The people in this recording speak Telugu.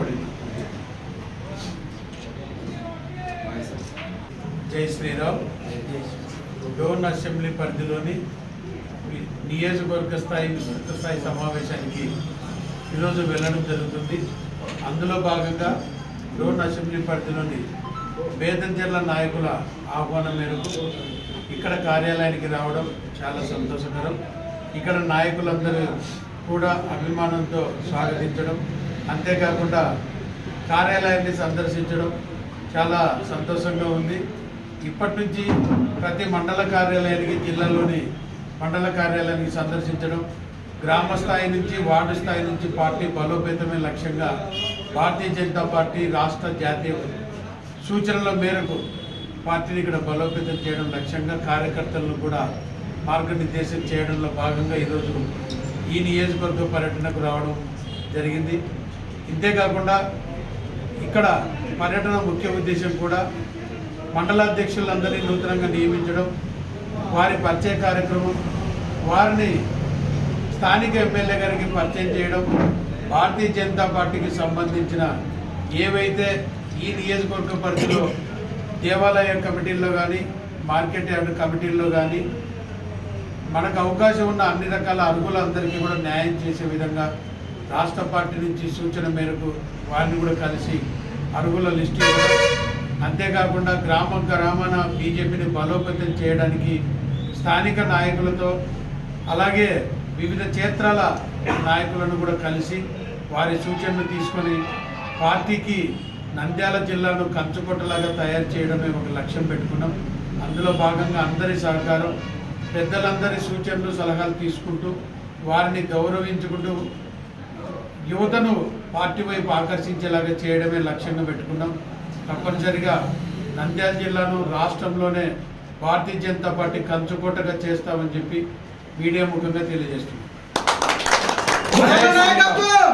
పడింది జై శ్రీరామ్. గవర్నర్ అసెంబ్లీ పరిధిలోని నియోజకవర్గ స్థాయి విస్తృత స్థాయి సమావేశానికి ఈరోజు వెళ్ళడం జరుగుతుంది. అందులో భాగంగా గవర్నర్ అసెంబ్లీ పరిధిలోని వేదంజర్ల నాయకుల ఆహ్వానం మేరకు ఇక్కడ కార్యాలయానికి రావడం చాలా సంతోషకరం. ఇక్కడ నాయకులందరూ కూడా అభిమానంతో స్వాగతించడం అంతేకాకుండా కార్యాలయాన్ని సందర్శించడం చాలా సంతోషంగా ఉంది. ఇప్పటి నుంచి ప్రతి మండల కార్యాలయానికి జిల్లాలోని మండల కార్యాలయానికి సందర్శించడం గ్రామ స్థాయి నుంచి వార్డు స్థాయి నుంచి పార్టీ బలోపేతమే లక్ష్యంగా భారతీయ జనతా పార్టీ రాష్ట్ర జాతీయ సూచనల మేరకు పార్టీని ఇక్కడ బలోపేతం చేయడం లక్ష్యంగా కార్యకర్తలను కూడా మార్గనిర్దేశం చేయడంలో భాగంగా ఈరోజు ఈ నియోజకవర్గ పర్యటనకు రావడం జరిగింది. ఇంతేకాకుండా ఇక్కడ పర్యటన ముఖ్య ఉద్దేశం కూడా మండలాధ్యక్షులందరినీ నూతనంగా నియమించడం వారి పరిచయ కార్యక్రమం వారిని స్థానిక ఎమ్మెల్యే గారికి పరిచయం చేయడం భారతీయ జనతా పార్టీకి సంబంధించిన ఏవైతే ఈ నియోజకవర్గ పరిధిలో దేవాలయ కమిటీల్లో కానీ మార్కెట్ యార్డ్ కమిటీల్లో కానీ మనకు అవకాశం ఉన్న అన్ని రకాల అర్హులందరికీ కూడా న్యాయం చేసే విధంగా రాష్ట్ర పార్టీ నుంచి సూచన మేరకు వారిని కూడా కలిసి అరుగుల లిస్టు ఇవ్వడం. అంతేకాకుండా గ్రామ గ్రామాన బీజేపీని బలోపేతం చేయడానికి స్థానిక నాయకులతో అలాగే వివిధ క్షేత్రాల నాయకులను కూడా కలిసి వారి సూచనలు తీసుకొని పార్టీకి నంద్యాల జిల్లాను కంచుకొట్టలాగా తయారు చేయడమే ఒక లక్ష్యం పెట్టుకున్నాం. అందులో భాగంగా అందరి సహకారం పెద్దలందరి సూచనలు సలహాలు తీసుకుంటూ వారిని గౌరవించుకుంటూ యువతను పార్టీ వైపు ఆకర్షించేలాగా చేయడమే లక్ష్యంగా పెట్టుకున్నాం. తప్పనిసరిగా నంద్యాల జిల్లాను రాష్ట్రంలోనే భారతీయ జనతా పార్టీ కంచుకోటగా చేస్తామని చెప్పి మీడియా ముఖంగా తెలియజేస్తున్నాం. నాయకత్వం!